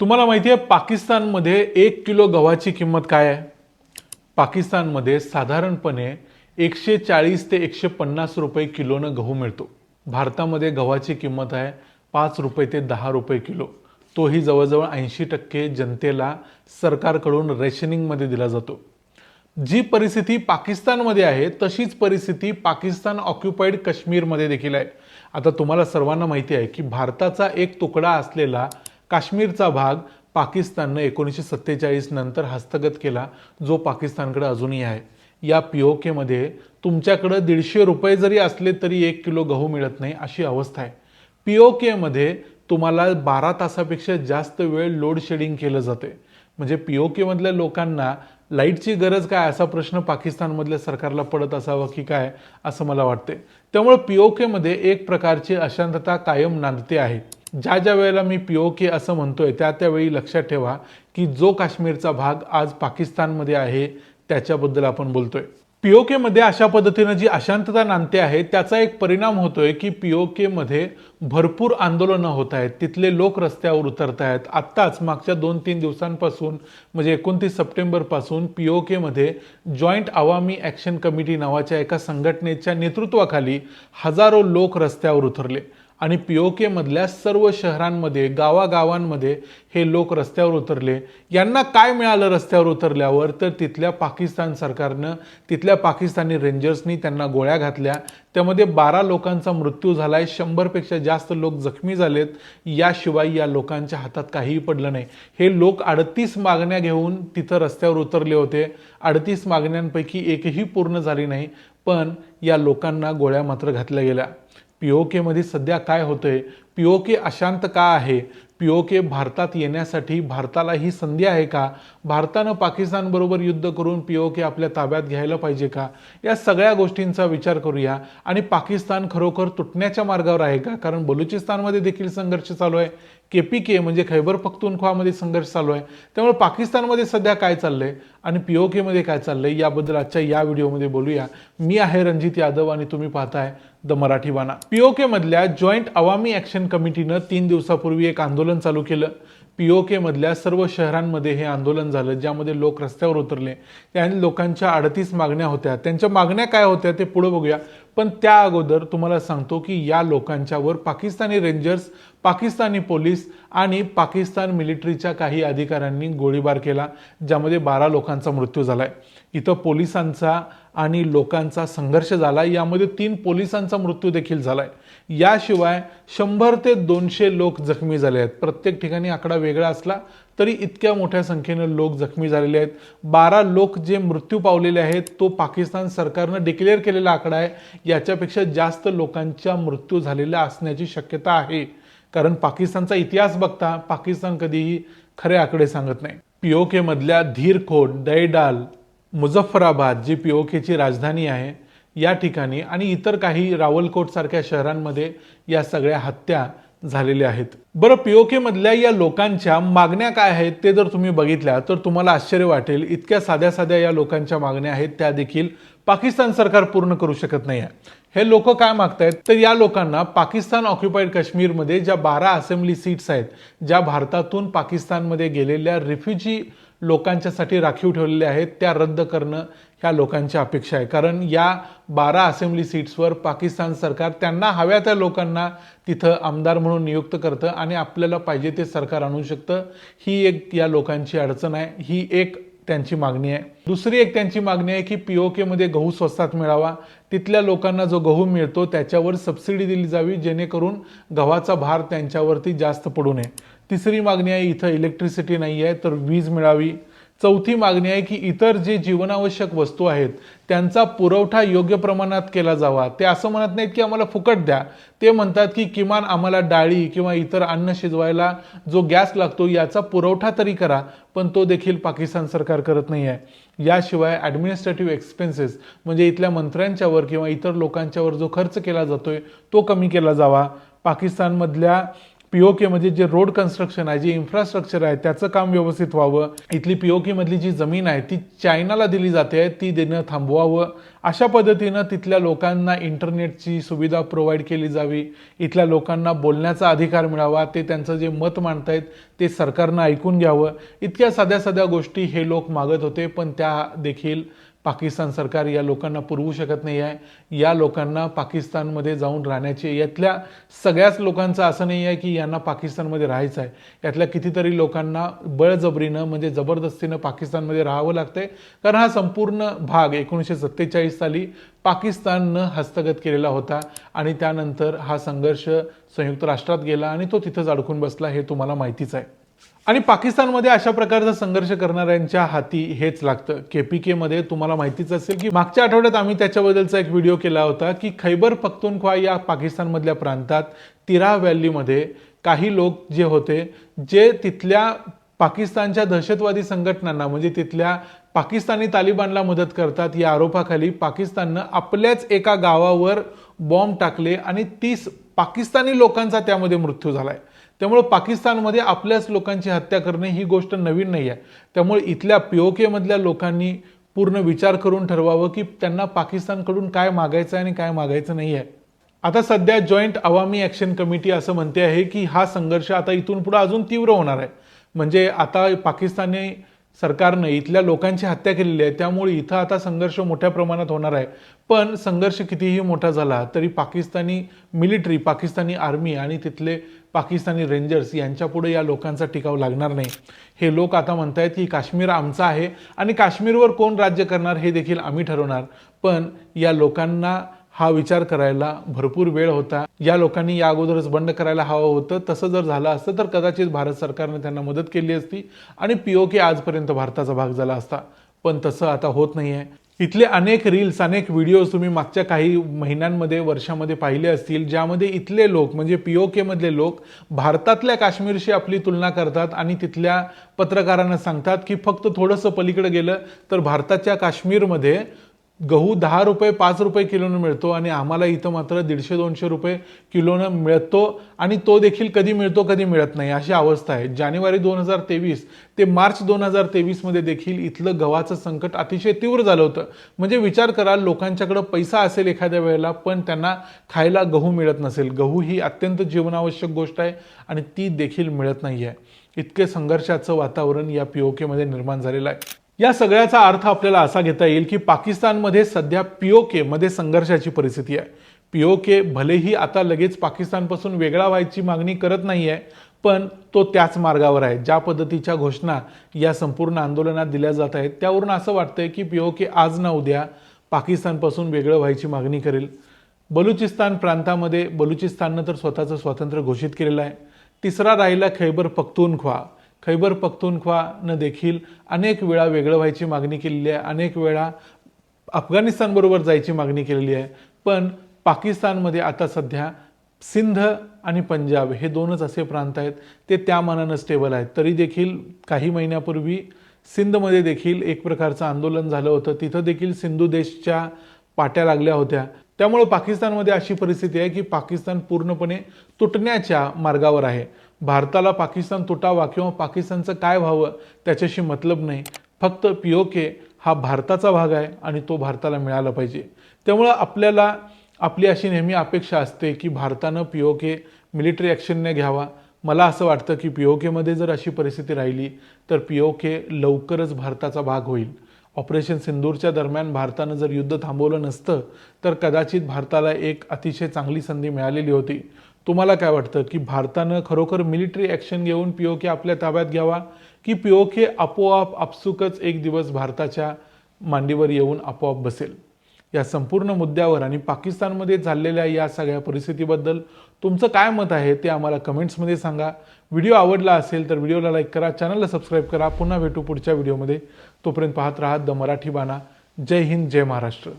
तुम्हाला माहिती आहे पाकिस्तानमध्ये एक किलो गव्हाची किंमत काय आहे? पाकिस्तानमध्ये साधारणपणे एकशे चाळीस ते एकशे पन्नास रुपये किलोनं गहू मिळतो. भारतामध्ये गव्हाची किंमत आहे पाच रुपये ते दहा रुपये किलो. तोही जवळजवळ ऐंशी टक्के जनतेला सरकारकडून रेशनिंगमध्ये दिला जातो. जी परिस्थिती पाकिस्तानमध्ये आहे तशीच परिस्थिती पाकिस्तान ऑक्युपाईड काश्मीरमध्ये देखील आहे. आता तुम्हाला सर्वांना माहिती आहे की भारताचा एक तुकडा असलेला काश्मीरचा भाग पाकिस्ताननं एकोणीसशे सत्तेचाळीस नंतर हस्तगत केला जो पाकिस्तानकडे अजूनही आहे. या पी ओ केमध्ये तुमच्याकडं दीडशे रुपये जरी असले तरी एक किलो गहू मिळत नाही अशी अवस्था आहे. पी ओ केमध्ये तुम्हाला बारा तासापेक्षा जास्त वेळ लोड शेडिंग केलं जाते. म्हणजे पी ओ केमधल्या लोकांना लाईटची गरज काय असा प्रश्न पाकिस्तानमधल्या सरकारला पडत असावा की काय असं मला वाटते त्यामुळे पी ओ केमध्ये एक प्रकारची अशांतता कायम नांदते आहे. ज्या ज्या वेळेला मी पी ओ के असं म्हणतोय त्या त्यावेळी लक्षात ठेवा की जो काश्मीरचा भाग आज पाकिस्तानमध्ये आहे त्याच्याबद्दल आपण बोलतोय. ओ केमध्ये अशा पद्धतीनं जी अशांतता नांदते आहे त्याचा एक परिणाम होतोय की पी ओ केमध्ये भरपूर आंदोलनं होत आहेत. तिथले लोक रस्त्यावर उतरत आहेत. आत्ताच मागच्या दोन तीन दिवसांपासून म्हणजे एकोणतीस सप्टेंबरपासून पी ओ केमध्ये जॉईंट आवामी ॲक्शन कमिटी नावाच्या एका संघटनेच्या नेतृत्वाखाली हजारो लोक रस्त्यावर उतरले. आणि पी ओ केमधल्या सर्व शहरांमध्ये गावागावांमध्ये हे लोक रस्त्यावर उतरले. यांना काय मिळालं रस्त्यावर उतरल्यावर? तर तिथल्या पाकिस्तान सरकारनं तिथल्या पाकिस्तानी रेंजर्सनी त्यांना गोळ्या घातल्या. त्यामध्ये बारा लोकांचा मृत्यू झाला आहे शंभरपेक्षा जास्त लोक जखमी झालेत. याशिवाय या लोकांच्या हातात काहीही पडलं नाही. हे लोक अडतीस मागण्या घेऊन तिथं रस्त्यावर उतरले होते. अडतीस मागण्यांपैकी एकही पूर्ण झाली नाही. पण या लोकांना गोळ्या मात्र घातल्या गेल्या. पी ओ केमध्ये सध्या काय होतंय? पी ओ के अशांत का आहे? पी ओ के भारतात येण्यासाठी भारताला ही संधी आहे का? भारतानं पाकिस्तानबरोबर युद्ध करून पी ओ के आपल्या ताब्यात घ्यायला पाहिजे का? या सगळ्या गोष्टींचा विचार करूया. आणि पाकिस्तान खरोखर तुटण्याच्या मार्गावर आहे का? कारण बलुचिस्तानमध्ये देखील संघर्ष चालू आहे. के पी के म्हणजे खैबर पख्तूनख्वामध्ये संघर्ष चालू आहे. त्यामुळे पाकिस्तानमध्ये सध्या काय चाललंय? आणि पी ओ केमध्ये काय चाललंय? याबद्दल आजच्या या व्हिडिओमध्ये बोलूया. मी आहे रणजित यादव आणि तुम्ही पाहताय the Marathi Bana P O केमधल्या joint Awami action कमिटीनं तीन दिवसापूर्वी एक आंदोलन चालू केलं. पी ओ केमधल्या सर्व शहरांमध्ये हे आंदोलन झालं ज्यामध्ये लोक रस्त्यावर उतरले. त्या लोकांच्या अडतीस मागण्या होत्या. त्यांच्या मागण्या काय होत्या ते पुढे बघूया. पण त्या अगोदर तुम्हाला सांगतो की या लोकांच्यावर पाकिस्तानी रेंजर्स पाकिस्तानी पोलीस आणि पाकिस्तान मिलिटरीच्या काही अधिकाऱ्यांनी गोळीबार केला ज्यामध्ये बारा लोकांचा मृत्यू झाला आहे इथं पोलिसांचा आणि लोकांचा संघर्ष झाला यामध्ये तीन पोलिसांचा मृत्यू देखील झाला आहे याशिवाय शंभर ते दोनशे लोक जखमी झाले आहेत. प्रत्येक ठिकाणी आकडा वेगळा असला तरी इतक्या मोठ्या संख्येनं लोक जखमी झालेले आहेत. बारा लोक जे मृत्यू पावलेले आहेत तो पाकिस्तान सरकारनं डिक्लेअर केलेला आकडा आहे. याच्यापेक्षा जास्त लोकांच्या मृत्यू झालेल्या असण्याची शक्यता आहे. कारण पाकिस्तानचा इतिहास बघता पाकिस्तान कधीही खरे आकडे सांगत नाही. पीओकेमधल्या धीरखोट दैडाल मुझफ्फराबाद जी पीओकेची राजधानी आहे या ठिकाणी आणि इतर काही रावलकोट सारख्या शहरांमध्ये या सगळ्या हत्या झालेल्या आहेत. बरं पीओके मधल्या या लोकांच्या मागण्या काय आहेत ते जर तुम्ही बघितल्या तर तुम्हाला आश्चर्य वाटेल. इतक्या साध्या साध्या या लोकांच्या मागण्या आहेत त्या देखील पाकिस्तान सरकार पूर्ण करू शकत नाही आहे. हे लोक काय मागतायत? तर या लोकांना पाकिस्तान ऑक्युपाईड काश्मीरमध्ये ज्या बारा असेंब्ली सीट्स आहेत ज्या भारतातून पाकिस्तानमध्ये गेलेल्या रिफ्युजी लोकांच्यासाठी राखीव ठेवलेल्या आहेत त्या रद्द करणं ह्या लोकांच्या अपेक्षा आहे. कारण या बारा असेंब्ली सीट्सवर पाकिस्तान सरकार त्यांना हव्या त्या लोकांना तिथं आमदार म्हणून नियुक्त करतं आणि आपल्याला पाहिजे ते सरकार आणू शकतं. ही एक या लोकांची अडचण आहे. ही एक त्यांची मागणी आहे. दुसरी एक त्यांची मागणी आहे की पी ओ केमध्ये गहू स्वस्तात मिळावा. तिथल्या लोकांना जो गहू मिळतो त्याच्यावर सबसिडी दिली जावी जेणेकरून गव्हाचा भार त्यांच्यावरती जास्त पडू नये. तिसरी मागणी आहे इथं इलेक्ट्रिसिटी नाही आहे तर वीज मिळावी. चौथी मागणी आहे की इतर जे जीवनावश्यक वस्तू आहेत त्यांचा पुरवठा योग्य प्रमाणात केला जावा. ते असं म्हणत नाहीत की आम्हाला फुकट द्या. ते म्हणतात की किमान आम्हाला डाळी किंवा इतर अन्न शिजवायला जो गॅस लागतो याचा पुरवठा तरी करा पण तो देखील पाकिस्तान सरकार करत नाही आहे याशिवाय ॲडमिनिस्ट्रेटिव्ह एक्सपेन्सेस म्हणजे इथल्या मंत्र्यांच्यावर किंवा इतर लोकांच्यावर जो खर्च केला जातोय तो कमी केला जावा. पाकिस्तानमधल्या पीओके म्हणजे जे रोड कन्स्ट्रक्शन आहे जे इन्फ्रास्ट्रक्चर आहे त्याचं काम व्यवस्थित व्हावं. इथली पीओके मधली जी जमीन आहे ती चायनाला दिली जाते ती देणं थांबवावं. अशा पद्धतीनं तिथल्या लोकांना इंटरनेटची सुविधा प्रोव्हाइड केली जावी. इथल्या लोकांना बोलण्याचा अधिकार मिळावा ते त्यांचं जे मत मांडतायत ते सरकारनं ऐकून घ्यावं. इतक्या साध्या साध्या गोष्टी हे लोक मागत होते पण त्या देखील पाकिस्तान सरकार या लोकांना पुरवू शकत नाही आहे. या लोकांना पाकिस्तानमध्ये जाऊन राहण्याचे यातल्या सगळ्याच लोकांचं असं नाही आहे की यांना पाकिस्तानमध्ये राहायचं आहे. यातल्या कितीतरी लोकांना बळजबरीनं म्हणजे जबरदस्तीनं पाकिस्तानमध्ये राहावं लागतंय. कारण हा संपूर्ण भाग एकोणीसशे सत्तेचाळीस साली पाकिस्ताननं हस्तगत केलेला होता आणि त्यानंतर हा संघर्ष संयुक्त राष्ट्रात गेला आणि तो तिथंच अडकून बसला हे तुम्हाला माहितीच आहे. आणि पाकिस्तानमध्ये अशा प्रकारचा संघर्ष करणाऱ्यांच्या हाती हेच लागतं. के मध्ये तुम्हाला माहितीच असेल की मागच्या आठवड्यात आम्ही त्याच्याबद्दलचा एक व्हिडिओ केला होता की खैबर पख्तूनख्वा या पाकिस्तानमधल्या प्रांतात तिरा व्हॅलीमध्ये काही लोक जे होते जे तिथल्या पाकिस्तानच्या दहशतवादी संघटनांना म्हणजे तिथल्या पाकिस्तानी तालिबानला मदत करतात या आरोपाखाली पाकिस्ताननं आपल्याच एका गावावर बॉम्ब टाकले आणि तीस पाकिस्तानी लोकांचा त्यामध्ये मृत्यू झालाय. त्यामुळे पाकिस्तानमध्ये आपल्याच लोकांची हत्या करणे ही गोष्ट नवीन नाही आहे. त्यामुळे इथल्या पीओकेमधल्या लोकांनी पूर्ण विचार करून ठरवावं की त्यांना पाकिस्तानकडून काय मागायचं आहे आणि काय मागायचं नाही आहे. आता सध्या जॉईंट अवामी ॲक्शन कमिटी असं म्हणते आहे की हा संघर्ष आता इथून पुढे अजून तीव्र होणार आहे. म्हणजे आता पाकिस्तानी सरकारनं इथल्या लोकांची हत्या केलेली आहे. त्यामुळे इथं आता संघर्ष मोठ्या प्रमाणात होणार आहे. पण संघर्ष कितीही मोठा झाला तरी पाकिस्तानी मिलिटरी पाकिस्तानी आर्मी आणि तिथले पाकिस्तानी रेंजर्स यांच्यापुढे या लोकांचा टिकाव लागणार नाही. हे लोक आता म्हणतायत की काश्मीर आमचा आहे आणि काश्मीरवर कोण राज्य करणार हे देखील आम्ही ठरवणार. पण या लोकांना हा विचार करायला भरपूर वेळ होता. या लोकांनी या अगोदरच बंड करायला हवं होतं. तसं जर झालं असतं तर कदाचित भारत सरकारने त्यांना मदत केली असती आणि पीओके आजपर्यंत भारताचा भाग झाला असता. पण तसं आता होत नाही आहे इथले अनेक रील्स अनेक व्हिडिओज तुम्ही मागच्या काही महिन्यांमध्ये वर्षामध्ये पाहिले असतील ज्यामध्ये इथले लोक म्हणजे पीओके मधले लोक भारतातल्या काश्मीरशी आपली तुलना करतात आणि तिथल्या पत्रकारांना सांगतात की फक्त थोडंसं पलीकडे गेलं तर भारताच्या काश्मीरमध्ये गहू दहा रुपये पाच रुपये किलोनं मिळतो आणि आम्हाला इथं मात्र दीडशे दोनशे रुपये किलोनं मिळतो आणि तो देखील कधी मिळतो कधी मिळत नाही अशी अवस्था आहे. जानेवारी दोन हजार तेवीस ते मार्च दोन हजार तेवीसमध्ये देखील इथलं गव्हाचं संकट अतिशय तीव्र झालं होतं. म्हणजे विचार करा लोकांच्याकडं पैसा असेल एखाद्या वेळेला पण त्यांना खायला गहू मिळत नसेल. गहू ही अत्यंत जीवनावश्यक गोष्ट आहे आणि ती देखील मिळत नाही आहे इतके संघर्षाचं वातावरण या पीओकेमध्ये निर्माण झालेलं आहे. या सगळ्याचा अर्थ आपल्याला असा घेता येईल की पाकिस्तानमध्ये सध्या पीओके मध्ये संघर्षाची परिस्थिती आहे. पीओके भलेही आता लगेच पाकिस्तानपासून वेगळा व्हायची मागणी करत नाही आहे पण तो त्याच मार्गावर आहे. ज्या पद्धतीच्या घोषणा या संपूर्ण आंदोलनात दिल्या जात आहेत त्यावरून असं वाटतंय की पीओके आज ना उद्या पाकिस्तानपासून वेगळं व्हायची मागणी करेल. बलुचिस्तान प्रांतामध्ये बलुचिस्ताननं तर स्वतःचं स्वातंत्र्य घोषित केलेलं आहे. तिसरा राहिला खैबर पख्तूनख्वा. खैबर पख्तुनख्वानं देखील अनेक वेळा वेगळं व्हायची मागणी केलेली आहे. अनेक वेळा अफगाणिस्तानबरोबर जायची मागणी केलेली आहे. पण पाकिस्तानमध्ये आता सध्या सिंध आणि पंजाब हे दोनच असे प्रांत आहेत. ते त्या मानानं स्टेबल आहेत. तरी देखील काही महिन्यापूर्वी सिंधमध्ये देखील एक प्रकारचं आंदोलन झालं होतं. तिथं देखील सिंधू देशच्या पाट्या लागल्या होत्या. त्यामुळे पाकिस्तानमध्ये अशी परिस्थिती आहे की पाकिस्तान पूर्णपणे तुटण्याच्या मार्गावर आहे. भारताला पाकिस्तान तुटावा किंवा पाकिस्तानचं काय व्हावं त्याच्याशी मतलब नाही. फक्त पी ओ के हा भारताचा भाग आहे आणि तो भारताला मिळाला पाहिजे. त्यामुळं आपल्याला आपली अशी नेहमी अपेक्षा असते की भारतानं पी ओ के मिलिटरी ॲक्शनने घ्यावा. मला असं वाटतं की पी ओ केमध्ये जर अशी परिस्थिती राहिली तर पी ओ के लवकरच भारताचा भाग होईल. ऑपरेशन सिंदूरच्या दरम्यान भारतानं जर युद्ध थांबवलं नसतं तर कदाचित भारताला एक अतिशय चांगली संधी मिळालेली होती. तुम्हाला काय वाटतं की भारतानं खरोखर मिलिटरी ॲक्शन घेऊन पी ओ के आपल्या ताब्यात घ्यावा की पी ओ के आपोआप आपसुकच एक दिवस भारताच्या मांडीवर येऊन आपोआप बसेल? या संपूर्ण मुद्द्यावर आणि पाकिस्तानमध्ये झालेल्या या सगळ्या परिस्थितीबद्दल तुमचं काय मत आहे ते आम्हाला कमेंट्समध्ये सांगा. व्हिडिओ आवडला असेल तर व्हिडिओला लाईक करा चॅनलला सबस्क्राईब करा. पुन्हा भेटू पुढच्या व्हिडिओमध्ये. तोपर्यंत पाहत राहा द मराठी बाणा. जय हिंद जय महाराष्ट्र.